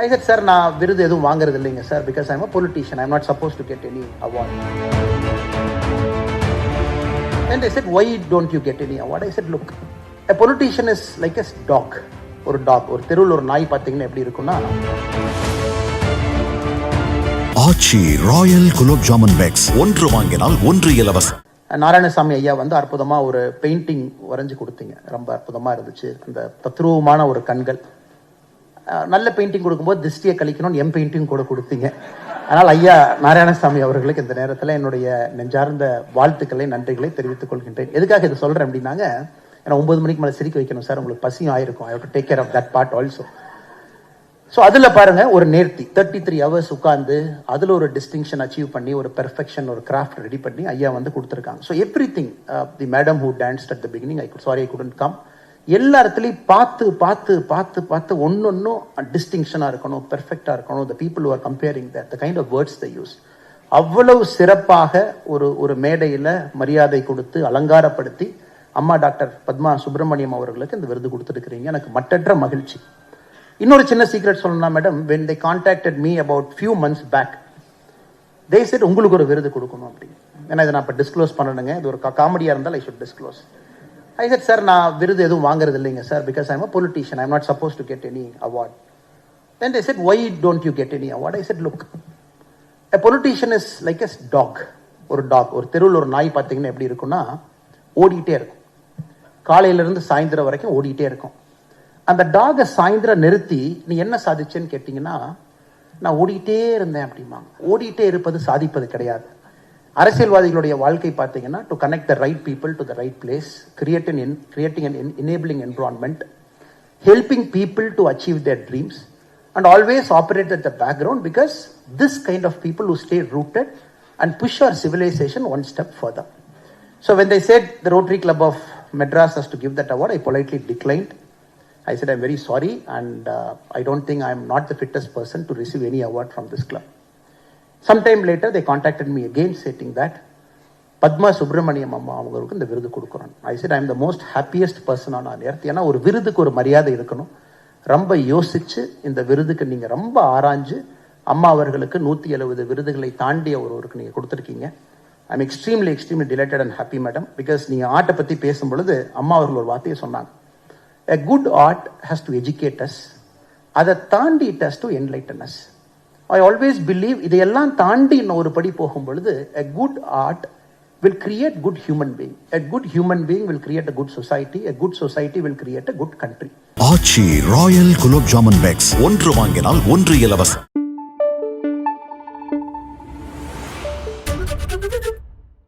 ஐ said sir நான் விருது எதுவும் வாங்குறது இல்லைங்க sir because I'm a politician I'm not suppose to get any award and I said why don't you get any award? I said look a politician is like a dog ஒரு dog ஒரு தெருவில் ஒரு நாய் பார்த்தீங்கன்னா எப்படி இருக்கும்னா Aachi royal gulab jamun packs ஒன்று வாங்கினால் ஒன்று இலவசம். நாராயணசாமி ஐயா வந்து அற்புதமா ஒரு பெயிண்டிங் வரைஞ்சு கொடுத்தீங்க. ரொம்ப அற்புதமா இருந்துச்சு. அந்த தத்ரூபமான ஒரு கண்கள். நல்ல பெயிண்டிங் கொடுக்கும்போது திருஷ்டியை கழிக்கணும்னு எம் பெயிண்டிங் கூட கொடுத்தீங்க. அதனால் ஐயா நாராயணசாமி அவர்களுக்கு இந்த நேரத்தில் என்னுடைய நெஞ்சார்ந்த வாழ்த்துக்களை நன்றிகளை தெரிவித்துக் கொள்கின்றேன். எதுக்காக இதை சொல்கிறேன் அப்படின்னாங்க ஏன்னா ஒன்பது மணிக்கு மேலே சிரிக்க வைக்கணும் சார் உங்களுக்கு பசியும் ஆயிருக்கும். I to take care of that part also so அதில் பாருங்க ஒரு நேர்த்தி. தேர்ட்டி த்ரீ ஹவர்ஸ் உட்காந்து அதில் ஒரு டிஸ்டிங்ஷன் அச்சீவ் பண்ணி ஒரு பெர்ஃபெக்ஷன் ஒரு கிராஃப்ட் ரெடி பண்ணி ஐயா வந்து கொடுத்துருக்காங்க. So everything the madam who danced at the beginning I sorry I couldn't come எல்லா இடத்துலையும் பார்த்து பார்த்து பார்த்து பார்த்து ஒன்னொன்னும் டிஸ்டிங்ஷனாக இருக்கணும் பெர்ஃபெக்டாக இருக்கணும். The people are comparing that the kind of words the use அவ்வளவு சிறப்பாக ஒரு ஒரு மேடையில் மரியாதை கொடுத்து அலங்காரப்படுத்தி அம்மா டாக்டர் பத்மா சுப்பிரமணியம் அவர்களுக்கு இந்த விருது கொடுத்துருக்கிறீங்க. எனக்கு மட்டற்ற மகிழ்ச்சி. இன்னொரு சின்ன சீக்ரெட் சொல்லணும்னா madam when they contacted me about few months back they said உங்களுக்கு ஒரு விருது கொடுக்கணும் அப்படின்னு. ஏன்னா இதை நான் இப்போ டிஸ்க்ளோஸ் பண்ணணுங்க. இது ஒரு காமெடியாக இருந்தால் I should disclose I sir sir நான் விருது எதுவும் வாங்குறது இல்லைங்க sir because I'm a politician I'm not suppose to get any award then I said why don't you get any award I said look a politician is like as dog ஒரு dog ஒரு தெருவில் ஒரு நாய் பார்த்தீங்கன்னா எப்படி இருக்கும்னா ஓடிக்கிட்டே இருக்கும். காலையிலேருந்து சாயந்தரம் வரைக்கும் ஓடிக்கிட்டே இருக்கும். அந்த டாகை சாயந்தரம் நிறுத்தி நீ என்ன சாதிச்சேன்னு கேட்டிங்கன்னா நான் ஓடிக்கிட்டே இருந்தேன் அப்படிம்பாங்க. ஓடிக்கிட்டே இருப்பது சாதிப்பது கிடையாது. அரசியல்வாதிகளுடைய வாழ்க்கை பார்த்தீங்கன்னா to connect the right people to the right place create an creating an enabling environment helping people to achieve their dreams and always operate at the background because this kind of people who stay rooted and push our civilization one step further. So when they said the Rotary Club of Madras has to give that award, I politely declined. I said, I'm very sorry and uh, I don't think I'm not the fittest person to receive any award from this club. Sometime later they contacted me again chatting that Padma Subramaniam அம்மா அவங்களுக்கு இந்த விருது கொடுக்குறோம். I said I am the most happiest person on on earth ஏன்னா ஒரு விருதுக்கு ஒரு மரியாதை இருக்கணும். ரொம்ப யோசிச்சு இந்த விருதுக்கு நீங்கள் ரொம்ப ஆராய்ஞ்சு அம்மா அவர்களுக்கு நூற்றி எழுபது விருதுகளை தாண்டிய ஒருவருக்கு நீங்கள் கொடுத்துருக்கீங்க. I'm extremely extremely delighted and happy madam because நீங்கள் ஆர்ட்டை பற்றி பேசும் பொழுது அம்மா அவர்கள் ஒரு வார்த்தையை சொன்னாங்க. A good art has to educate us. அதை தாண்டி it has to enlighten us. I always believe இதையெல்லாம் தாண்டி இன்னும் ஒரு படி போகும் பொழுது a good art will create good human being a good human being will create a good society a good society will create a good country Aachi royal gulab jamun packs ஒன்று வாங்கினால் ஒன்று இலவசம்